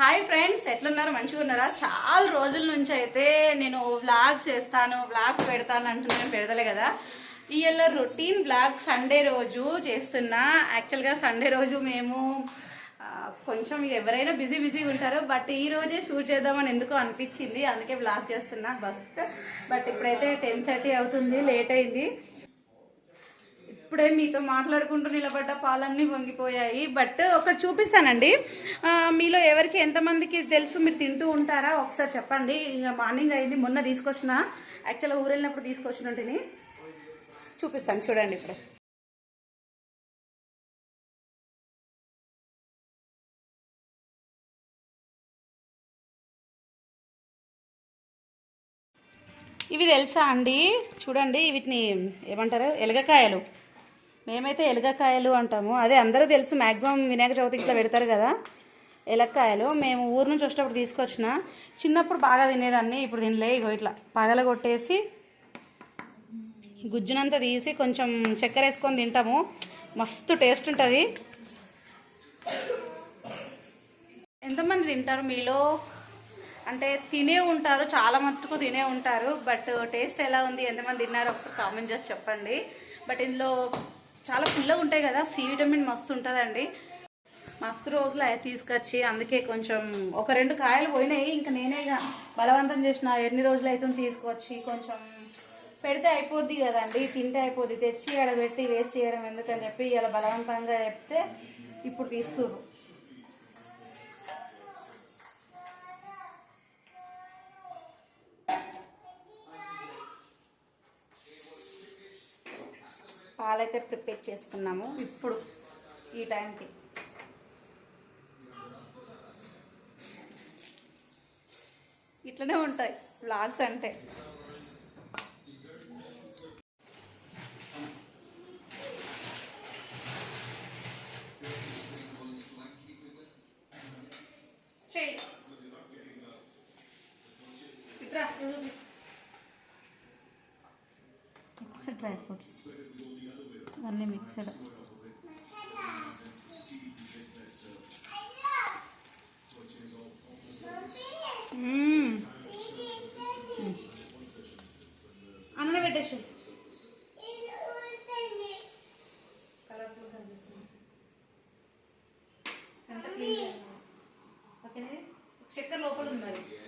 Hi friends ఎట్లున్నారు? మంచిగా ఉన్నారా? చాలా రోజుల నుంచి అయితే నేను వ్లాగ్స్ చేస్తాను వ్లాగ్స్ పెడతాను అంటున్నాను పెడతలే కదా. ఇవాళ రొటీన్ వ్లాగ్ సండే రోజు చేస్తున్నా. యాక్చువల్గా సండే రోజు మేము కొంచెం ఎవరైనా బిజీ బిజీగా ఉంటారు బట్ ఈ రోజే షూట్ చేద్దామని ఎందుకో అనిపించింది. అందుకే వ్లాగ్ చేస్తున్నా. బస్ట్ బట్ ఇప్పుడైతే టెన్ థర్టీ అవుతుంది లేట్ అయింది. ఇప్పుడే మీతో మాట్లాడుకుంటూ నిలబడ్డ పాలన్నీ వంగిపోయాయి. బట్ ఒకటి చూపిస్తానండి. మీలో ఎవరికి ఎంతమందికి తెలుసు మీరు తింటూ ఉంటారా? ఒకసారి చెప్పండి. మార్నింగ్ అయింది మొన్న తీసుకొచ్చిన. యాక్చువల్గా ఊరు వెళ్ళినప్పుడు తీసుకొచ్చిన చూపిస్తాను చూడండి ఇప్పుడు. ఇవి తెలుసా అండి? చూడండి వీటిని ఏమంటారు? ఎలగకాయలు. మేమైతే ఎలగకాయలు అంటాము. అదే అందరూ తెలుసు మ్యాక్సిమం వినాయక చవితి ఇంట్లో పెడతారు కదా ఎలక్కాయలు. మేము ఊరు నుంచి వచ్చేటప్పుడు తీసుకొచ్చిన. చిన్నప్పుడు బాగా తినేదాన్ని ఇప్పుడు తినలే ఇగో ఇట్లా పగల కొట్టేసి గుజ్జునంతా తీసి కొంచెం చక్కెర వేసుకొని తింటాము. మస్తు టేస్ట్ ఉంటుంది. ఎంతమంది తింటారు మీలో? అంటే తినే ఉంటారు చాలా మట్టుకు తినే ఉంటారు బట్ టేస్ట్ ఎలా ఉంది? ఎంతమంది తిన్నారో ఒకసారి కామెంట్ చేసి చెప్పండి. బట్ ఇందులో చాలా పుల్లగా ఉంటాయి కదా సి విటమిన్ మస్తు ఉంటుందండి. మస్తు రోజులు అవి తీసుకొచ్చి అందుకే కొంచెం ఒక రెండు కాయలు పోయినాయి ఇంకా నేనే ఇక బలవంతం చేసిన ఎన్ని రోజులు అవుతుంది తీసుకొచ్చి కొంచెం పెడితే అయిపోద్ది కదండి తింటే అయిపోద్ది తెచ్చి ఆడ పెట్టి వేస్ట్ చేయడం ఎందుకని చెప్పి ఇలా బలవంతంగా చెప్తే ఇప్పుడు తీస్తుర్రు. పాలైతే ప్రిపేర్ చేసుకున్నాము ఇప్పుడు ఈ టైంకి. ఇట్లనే ఉంటాయి వ్లాగ్స్ అంటే. Mixed dry fruits. అన్నీ మిక్స్డ్ అన్న పెట్టేసి. చక్కెర లోపల ఉంది మరి.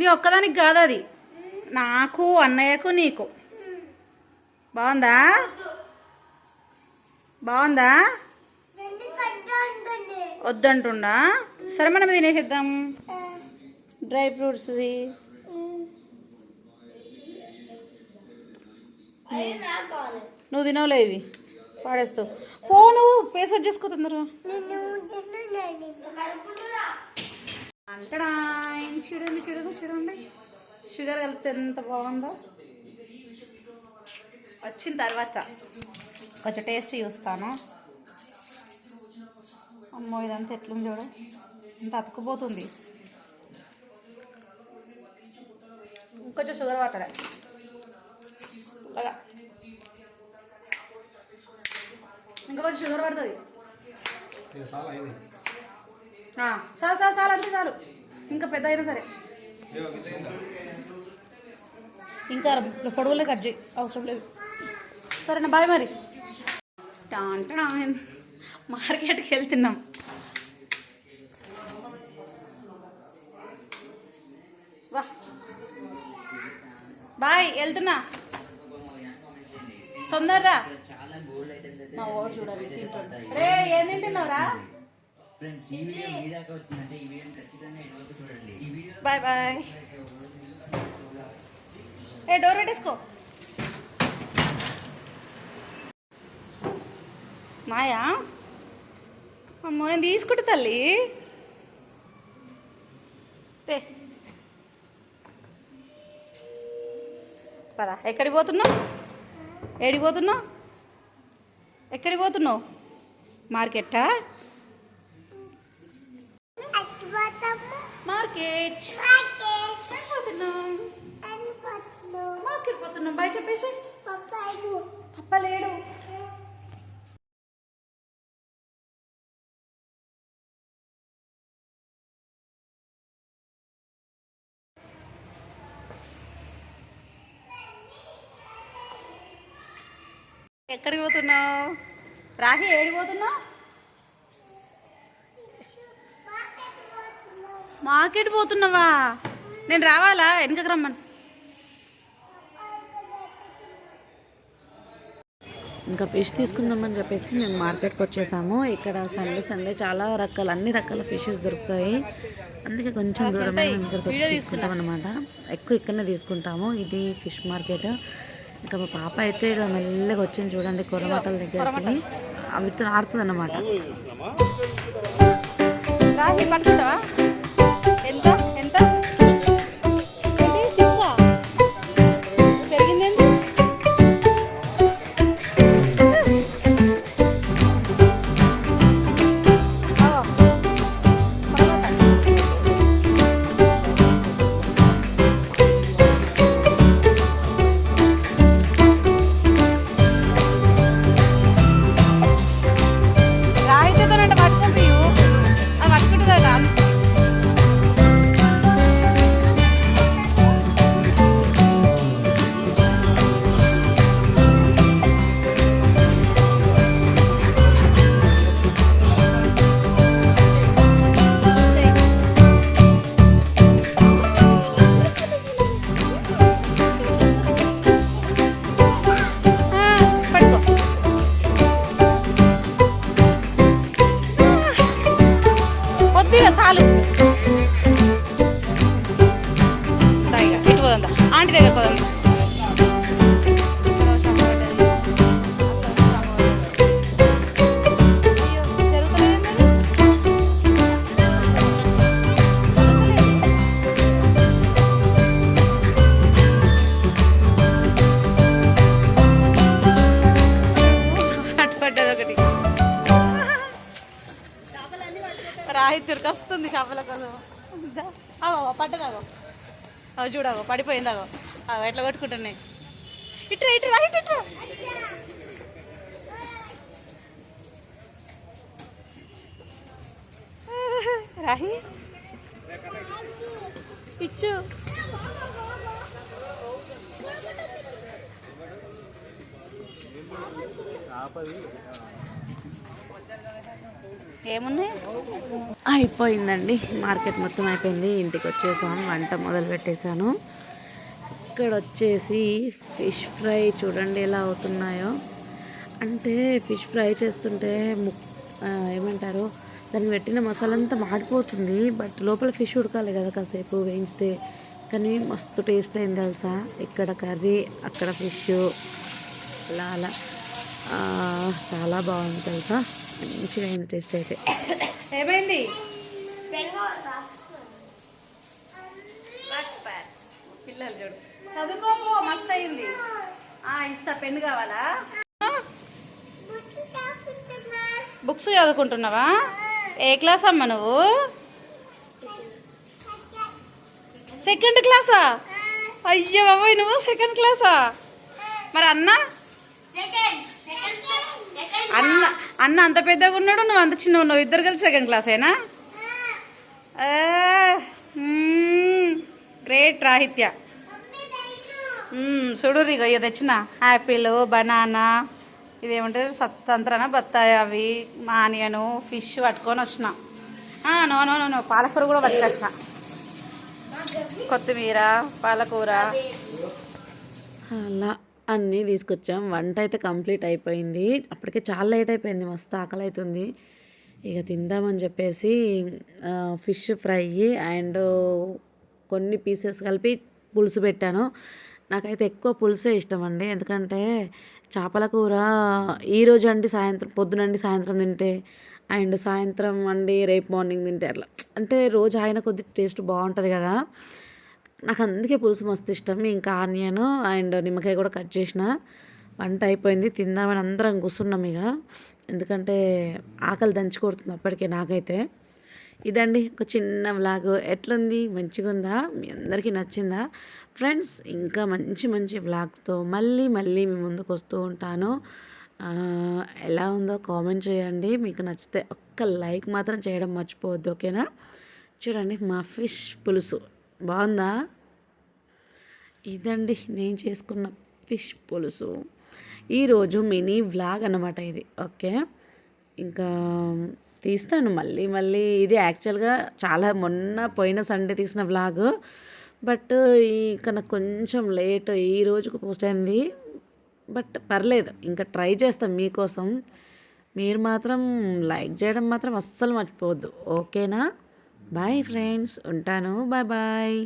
నీ ఒక్కదానికి కాదు అది. నాకు అన్నయ్యకు నీకు. బాగుందా? బాగుందా? వద్దంటుండా? సరే మనం తినేసేద్దాం. డ్రై ఫ్రూట్స్ది. నువ్వు తినవులే ఇవి. పాడేస్తావు. పో నువ్వు ఫేస్ వచ్చేసుకో తొందరగా. అంటడా చూడండి చూడండి చూడండి. షుగర్ కలిపితే ఎంత బాగుందో. వచ్చిన తర్వాత కొంచెం టేస్ట్ చూస్తాను. అమ్మో ఇదంతా ఎట్లుంది చూడు. ఇంత అతుక్కుపోతుంది ఇంకొంచెం షుగర్ పట్టడా అలాగా ఇంకా కొంచెం షుగర్ పడుతుంది. చాలు చాలు చాలు అంతే చాలు. ఇంకా పెద్ద అయినా సరే. ఇంకా పొడవులే కట్ చేయి. అవసరం లేదు. సరేనా బాయ్ మరి. అంటే మార్కెట్కి వెళ్తున్నాం. వా. బాయ్ వెళ్తున్నా. తొందరరా. మా ఓడు చూడాలి రే ఏం తింటున్నావురా? ఫ్రెండ్స్ ఈ వీడియో మీ దాకా వచ్చిందంటే ఈ వీడియోని ఖచ్చితంగా ఇటువైపు చూడండి. ఈ వీడియో బాయ్ బాయ్ ఏ డోర్ పెట్టేసుకో. మాయా? అమ్మో నేను తీసుకుంటా తల్లి. పద ఎక్కడికి పోతున్నావు? ఏడికి పోతున్నావు? ఎక్కడికి పోతున్నావు? మార్కెట్టా? మార్కెట్ మార్కెట్ మార్కెట్ పోతున్నాం బాయ్ చెప్పేసి. పప్ప లేడు. ఎక్కడికి పోతున్నావు? రాహి ఏడికి పోతున్నావు? మార్కెట్ పోతున్నావా? నేను రావాలా? వెనకకు రమ్మను. ఇంకా ఫిష్ తీసుకుందామని చెప్పేసి మేము మార్కెట్కి వచ్చేసాము. ఇక్కడ సండే సండే చాలా రకాల అన్ని రకాల ఫిషెస్ దొరుకుతాయి. అందుకే కొంచెం దూరమే మేము ఇక్కడికి వచ్చి తీసుకుంటాం అనమాట ఎక్కువ ఇక్కడనే తీసుకుంటాము. ఇది ఫిష్ మార్కెట్. ఇంకా మా పాప అయితే ఇక మెల్లగా వచ్చింది చూడండి కొరమాటల దగ్గరికి. అవి ఆడుతుంది అన్నమాట రాయి తిరగస్తుంది చేపల కోసం. అవో పడ్డదాగో. అవి చూడగో పడిపోయిందాగో. అగో ఎట్లా కొట్టుకుంటున్నాయి? ఇట్రా ఇట్రా రాయి ఇట్రా రాహి పిచ్చు. ఏమున్నాయి? అయిపోయిందండి. మార్కెట్ మొత్తం అయిపోయింది. ఇంటికి వచ్చేసాను. వంట మొదలు పెట్టేశాను. ఇక్కడ వచ్చేసి ఫిష్ ఫ్రై చూడండి ఎలా అవుతున్నాయో. అంటే ఫిష్ ఫ్రై చేస్తుంటే ముక్ ఏమంటారు? దాన్ని పెట్టిన మసాలా అంతా మాడిపోతుంది. బట్ లోపల ఫిష్ ఉడకాలి కదా కాసేపు వేయించితే. కానీ మస్తు టేస్ట్ అయింది తెలుసా? ఇక్కడ కర్రీ అక్కడ ఫిష్. అలా అలా. చాలా బాగుంది తెలుసా? మంచిగా అయింది టేస్ట్ అయితే. ఏమైంది? పిల్లలు చూడు. చదువుకోపో మస్తు అయింది. ఆ, ఇస్తా పెన్ను కావాలా? బుక్స్ చదువుకుంటున్నావా? ఏ క్లాస్ అమ్మ నువ్వు? సెకండ్ క్లాసా అయ్యో బాబోయ్ నువ్వు సెకండ్ క్లాసా మరి అన్న? అన్న అన్న అంత పెద్దగా ఉన్నాడు నువ్వు అంత చిన్న ఉన్నావు. ఇద్దరు కలిసి సెకండ్ క్లాసేనా గ్రేట్ రాహిత్య. చూడు ఇక ఇక తెచ్చిన. యాపిల్ బనానా ఇవేమంటారు సత్తంత్రన బత్తాయి అవి ఆనియను ఫిష్ పట్టుకొని వచ్చిన. ఆ, నో నో నో నో పాలకూర కూడా పట్టుకొచ్చిన కొత్తిమీర పాలకూర. అలా. అన్నీ తీసుకొచ్చాం. వంట అయితే కంప్లీట్ అయిపోయింది. అప్పటికే చాలా లేట్ అయిపోయింది. మస్తు ఆకలి అవుతుంది ఇక తిందామని చెప్పేసి ఫిష్ ఫ్రై అండ్ కొన్ని పీసెస్ కలిపి పులుసు పెట్టాను. నాకైతే ఎక్కువ పులుసే ఇష్టం అండి. ఎందుకంటే చేపల కూర ఈరోజు అండి సాయంత్రం పొద్దునండి సాయంత్రం తింటే అండ్ సాయంత్రం అండి రేపు మార్నింగ్ తింటే అట్లా. అంటే రోజు ఆయన కొద్ది టేస్ట్ బాగుంటుంది కదా. నాకు అందుకే పులుసు మస్తు ఇష్టం. ఇంకా ఆనియన్ అండ్ నిమ్మకాయ కూడా కట్ చేసిన. వంట అయిపోయింది. తిందామని అందరం కూర్చున్నాం ఇక. ఎందుకంటే ఆకలి దంచి కొడుతుంది అప్పటికే నాకైతే. ఇదండి ఒక చిన్న వ్లాగ్ ఎట్లుంది? మంచిగా ఉందా మీ అందరికీ నచ్చిందా? ఫ్రెండ్స్ ఇంకా మంచి మంచి వ్లాగ్స్తో మళ్ళీ మళ్ళీ మీ ముందుకు వస్తూ ఉంటాను. ఎలా ఉందో కామెంట్ చేయండి. మీకు నచ్చితే ఒక్క లైక్ మాత్రం చేయడం మర్చిపోవద్దు ఓకేనా? చూడండి మా ఫిష్ పులుసు. బాగుందా? ఇదండి నేను చేసుకున్న ఫిష్ పులుసు. ఈరోజు మినీ వ్లాగ్ అన్నమాట ఇది. ఓకే? ఇంకా తీస్తాను మళ్ళీ మళ్ళీ ఇది యాక్చువల్గా చాలా మొన్న పోయిన సండే తీసిన వ్లాగ్. బట్ ఇక నాకు కొంచెం లేట్ ఈ రోజుకు పోస్ట్ అయింది. బట్ పర్లేదు ఇంకా ట్రై చేస్తాం మీకోసం. మీరు మాత్రం లైక్ చేయడం మాత్రం అస్సలు మర్చిపోవద్దు. ఓకేనా? బాయ్ ఫ్రెండ్స్ ఉంటాను. Bye bye